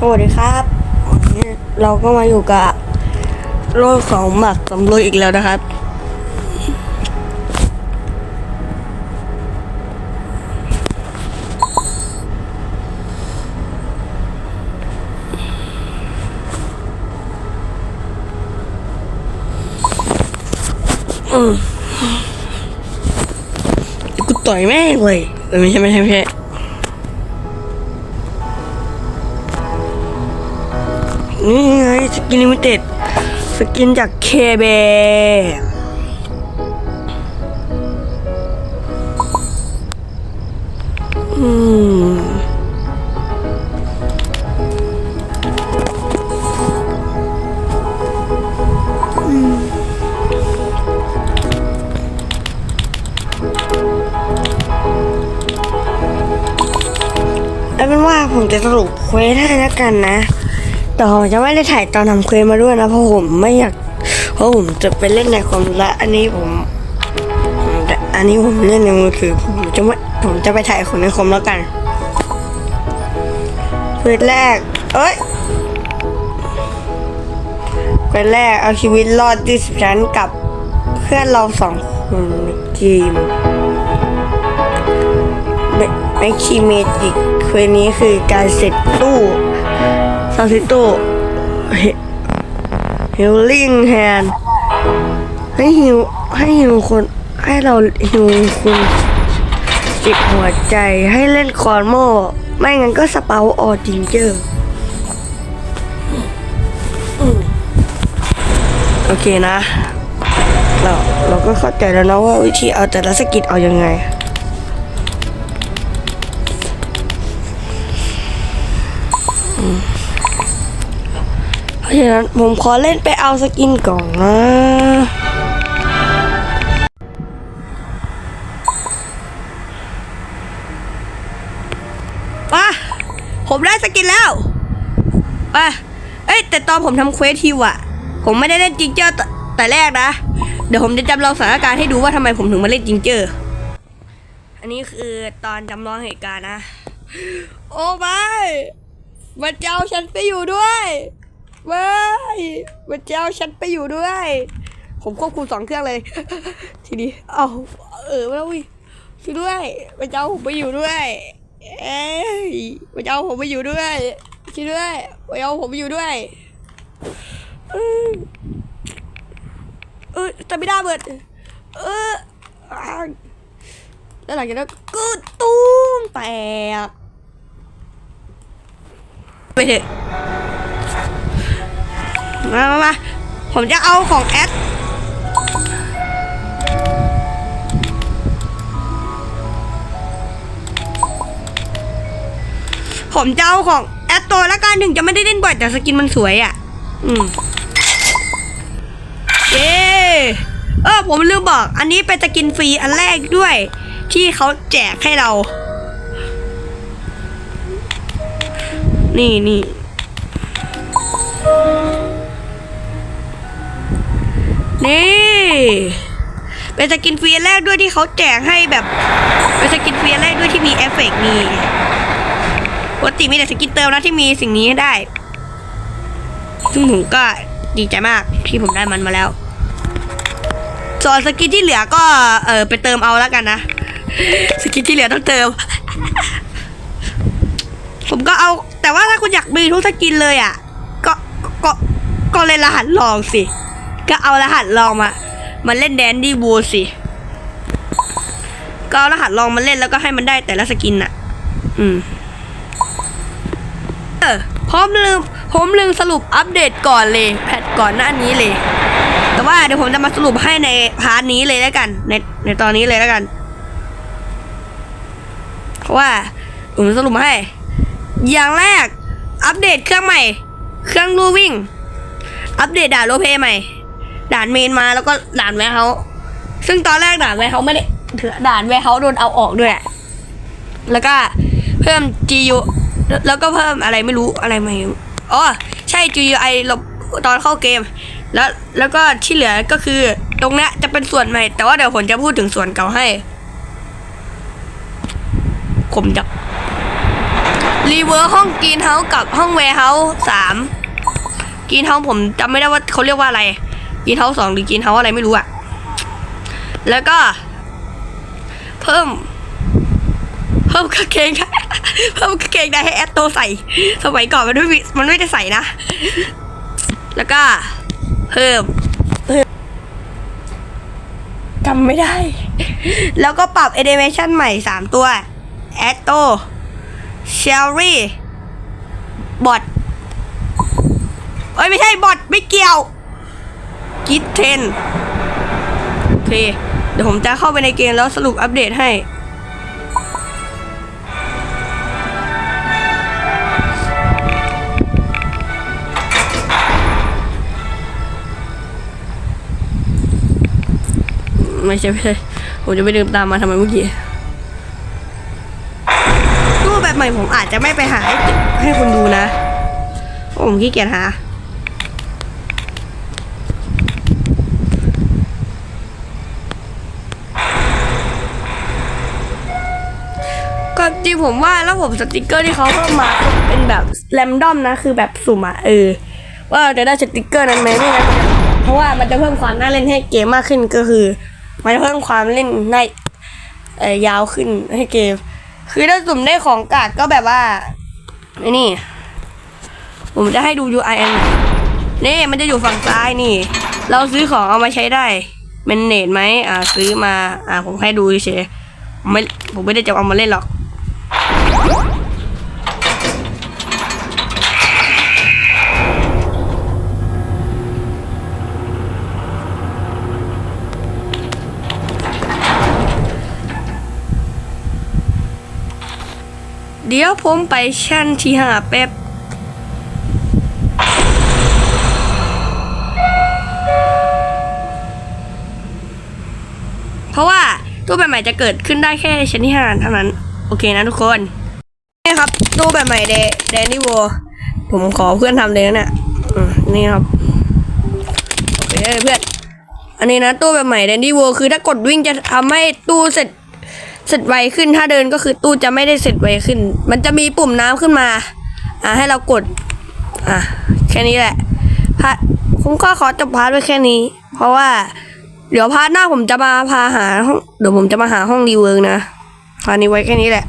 สวัสดีครับวันนี้เราก็มาอยู่กับโลกของหมักสำรวยอีกแล้วนะครับ อืมกูต่อยแม่งเลยไม่ใช่ไม่ใช่ไม่ใช่ นี่ไงสกินลิมิเต็ดสกินจากเคเบอืมเอาเป็นว่าผมจะสรุปเควสให้แล้วกันนะ แต่ผมจะไม่ได้ถ่ายตอนทำเควสมาด้วยนะเพราะผมไม่อยากเพราะผมจะไปเล่นในคอมละอันนี้ผมอันนี้ผมเล่นในมือถือผมจะไม่ผมจะไปถ่ายคนในคอมแล้วกันเควสแรก เอ้ยเควสแรกเอาชีวิตรอดที่สิบชั้นกับเพื่อนเราสองคนในทีมแม็กคีเมจิกเควสนี้คือการเสร็จตู้ ซาซิโตเฮลลิ่งแฮนให้ฮิวให้ฮิวคนให้เราฮิวคุณสิบหัวใจให้เล่นคอนโม ไม่งั้นก็สเปาออจิงเจอร์โอเคนะ เราเราก็เข้าใจแล้วนะว่าวิธีเอาแต่ละสกิลเอายังไงเพ ราะฉะนั้นผมขอเล่นไปเอาสกินก่อนนะป่ะผมได้สกินแล้วป่ะเอ้ยแต่ตอนผมทำเควสทิวอะผมไม่ได้เล่นจิงเจอร์แต่แรกนะ เดี๋ยวผมจะจำลองสถานการณ์ให้ดูว่าทำไมผมถึงมาเล่นจิงเจอร์ อันนี้คือตอนจำลองเหตุการณ์นะ โอ้ไม่มันจะเอาฉันไปอยู่ด้วย ไม่มันจะเอาฉันไปอยู่ด้วย ผมควบคุมสองเครื่องเลย ทีนี้ เอาเออแล้ววิช่วยด้วยมันจะเอาผมไปอยู่ด้วย เอ้ยมันจะเอาผมไปอยู่ด้วยช่วยด้วยมันจะเอาผมไปอยู่ด้วยเออเออแต่ไม่ได้เบิด เออแล้วหลังจากนั้นก็ตุ้มแตกไปเถอะ มามามาผมจะเอาของแอดผมจะเอาของแอดตัวละกันถึงจะไม่ได้เล่นบ่อยแต่สกินมันสวยอะ อืมเย้เออผมลืมบอก อันนี้เป็นสกินฟรีอันแรกด้วย ที่เขาแจกให้เรา นี่นี่ นี่ เป็นสกินฟรีแรกด้วยที่เขาแจกให้แบบ เป็นสกินฟรีแรกด้วยที่มีเอฟเฟกต์นี่ปกติมีแต่สกินเติมนะที่มีสิ่งนี้ได้ ซึ่งผมก็ดีใจมากที่ผมได้มันมาแล้ว ส่วนสกินที่เหลือก็เออไปเติมเอาแล้วกันนะ สกินที่เหลือต้องเติม ผมก็เอา แต่ว่าถ้าคุณอยากมีทุกสกินเลยอะ ก็ก็ก็เล่นรหัสลองสิ ก็เอารหัสลองมามาเล่นแดนดี้บูสิ ก็เอารหัสลองมาเล่นแล้วก็ให้มันได้แต่ละสกินน่ะ อืม เออผมลืมผมลืมสรุปอัปเดตก่อนเลย แพทก่อนหน้านี้เลย แต่ว่าเดี๋ยวผมจะมาสรุปให้ในพาร์ทนี้เลยแล้วกัน ในในตอนนี้เลยแล้วกัน เพราะว่าผมสรุปมาให้ อย่างแรก อัปเดตเครื่องใหม่ เครื่องรูวิ่ง อัปเดตด่าโรลเพใหม่ ด่านเมนมาแล้วก็ด่านแวร์เฮาซึ่งตอนแรกด่านแวร์เฮาไม่ได้ถือด่านแวร์เฮาโดนเอาออกด้วย แล้วก็เพิ่ม GU แล้วก็เพิ่มอะไรไม่รู้อะไรใหม่อ๋อใช่ GUI ลบตอนเข้าเกม แล้วแล้วก็ที่เหลือก็คือตรงนี้จะเป็นส่วนใหม่ แต่ว่าเดี๋ยวผมจะพูดถึงส่วนเก่าให้ผมจะรีเวิร์ห้องกรีนเฮาส์กับห้องแวร์เฮาส์สามกรีนเฮาส์ผมจำไม่ได้ว่าเขาเรียกว่าอะไร กรีนเฮาสองหรือกรีนเฮาอะไรไม่รู้อะแล้วก็ เพิ่ม เพิ่มกางเกงเพิ่มกางเกงในให้แอตโตใส่ สมัยก่อนมันไม่มันไม่ได้ใส่นะ แล้วก็ เพิ่มเพิ่มจำไม่ได้ แล้วก็ปรับ animation ใหม่3ตัว a t o Sherry บอทเอ้ย ไม่ใช่บอทไม่เกี่ยว กิทเทนโอเค เดี๋ยวผมจะเข้าไปในเกมแล้วสรุปอัปเดตให้ ไม่ใช่ไม่ใช่ ผมจะไปเดินตามมาทำไมเมื่อกี้ตู้แบบใหม่ผมอาจจะไม่ไปหาให้ให้คุณดูนะเพราะผมขี้เกียจหา จริงผมว่าแล้วผมสติกเกอร์ที่เขาเพิ่มมาเป็นแบบแรมดอมนะคือแบบสุ่มอะเออ ว่าเราจะได้สติกเกอร์นั้นไหมไม่งั้นเพราะว่ามันจะเพิ่มความน่าเล่นให้เกมมากขึ้นก็คือ มันจะเพิ่มความเล่นได้เอ่อยาวขึ้นให้เกม คือถ้าสุ่มได้ของกากก็แบบว่าไอ้นี่ ผมจะให้ดู UIN นี่มันจะอยู่ฝั่งซ้ายนี่ เราซื้อของเอามาใช้ได้เป็นเนตไหมอ่าซื้อมาอ่าผมให้ดูเฉยไม่ผมไม่ได้จะเอามาเล่นหรอก ดี๋ยวผมไปชั้นที่ห้าแป๊บเพราะว่าตู้แบบใหม่จะเกิดขึ้นได้แค่ชั้นที่ห้าเท่านั้น โอเคนะทุกคนนี่ครับตู้แบบใหม่เดแดนนี่โวผมขอเพื่อนทำเลยนะเนี่ยนี่ครับโอเคเพื่อนอันนี้นะตู้แบบใหม่แดนนี่โวคือถ้ากดวิ่งจะทำให้ตู้เสร็จ เสร็จไวขึ้นถ้าเดินก็คือตู้จะไม่ได้เสร็จไวขึ้น มันจะมีปุ่มน้ำขึ้นมา อ่าให้เรากด อะแค่นี้แหละพาผมก็ขอจบพาร์ทไว้แค่นี้ เพราะว่า เดี๋ยวพาร์ทหน้าผมจะมาพาหาห้องเดี๋ยวผมจะมาหาห้องรีเวิร์กนะพาร์ทนี้ไว้แค่นี้แหละ